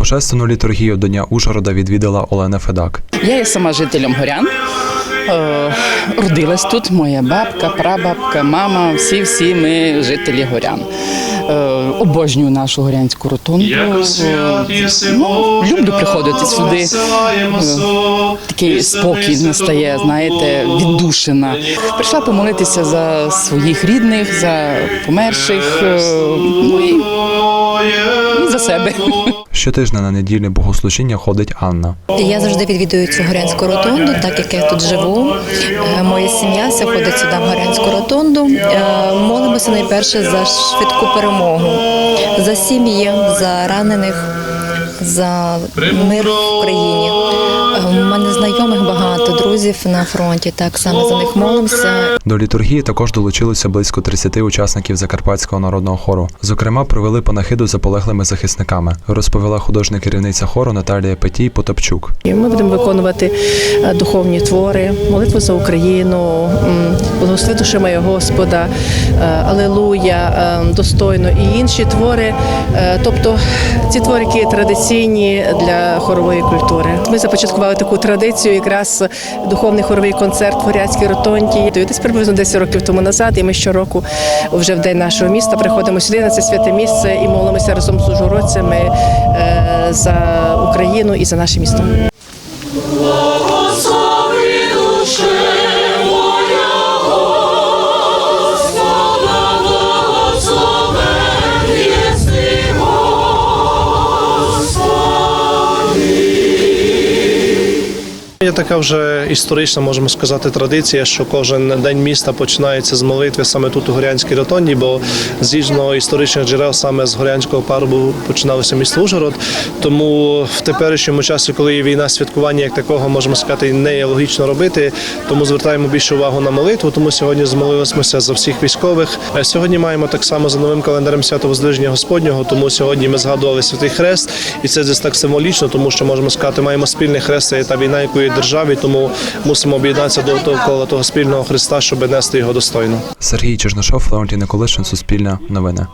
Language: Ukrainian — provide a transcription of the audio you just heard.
Божественну літургію до Дня Ужгорода відвідала Олена Федак. Я є сама жителем горян. Е, Родилась тут моя бабка, прабабка, мама, всі всі ми жителі горян. Е, Обожнюю нашу горянську ротунду. Е, Ну, люблю приходити сюди. Такий спокій настає, знаєте, віддушина. Прийшла помолитися за своїх рідних, за померших, ну і, себе. Щотижня на недільне богослужіння ходить Анна. Я завжди відвідую цю горянську ротонду, так як я тут живу. Е, Моя сім'я ходить сюди в горянську ротонду. Е, Молимося найперше за швидку перемогу, за сім'ї, за ранених, за мир в країні. Е, У мене знайомих багато, друзів на фронті. Так само за них молимося. До літургії також долучилося близько 30 учасників Закарпатського народного хору. Зокрема, провели панахиду за полеглими захисниками, розповіла художня керівниця хору Наталія Петій Потапчук. Ми будемо виконувати е, духовні твори, молитву за Україну, благослови душі моя Господа, е, Алелуя, е, достойно і інші твори. Тобто ці твори, які є традиційні для хорової культури. Ми започаткували таку традицію, якраз духовний хоровий концерт в Горяцькій ротонді. Десь приблизно 10 років тому назад. І ми щороку вже в день нашого міста приходимо сюди на це святе місце і молимося разом з ужгородцями е, за Україну і за наше місто. Є така вже історична, можемо сказати, традиція, що кожен день міста починається з молитви саме тут у Горянській ротонді, бо згідно історичних джерел саме з Горянського парубу починалося місто Ужгород. Тому в теперішньому часі, коли є війна, святкування як такого можемо сказати, не є логічно робити. Тому звертаємо більше увагу на молитву. Тому сьогодні змолилися за всіх військових. Сьогодні маємо так само за новим календарем свято Воздвиження Господнього. Тому сьогодні ми згадували святий хрест, і це десь так символічно, тому що можемо сказати, маємо спільний хрест, та війна, якої державі, тому мусимо об'єднатися довкола того спільного Христа, щоб нести його достойно. Сергій Чернишов, Леонтій Николишин, Суспільне новини.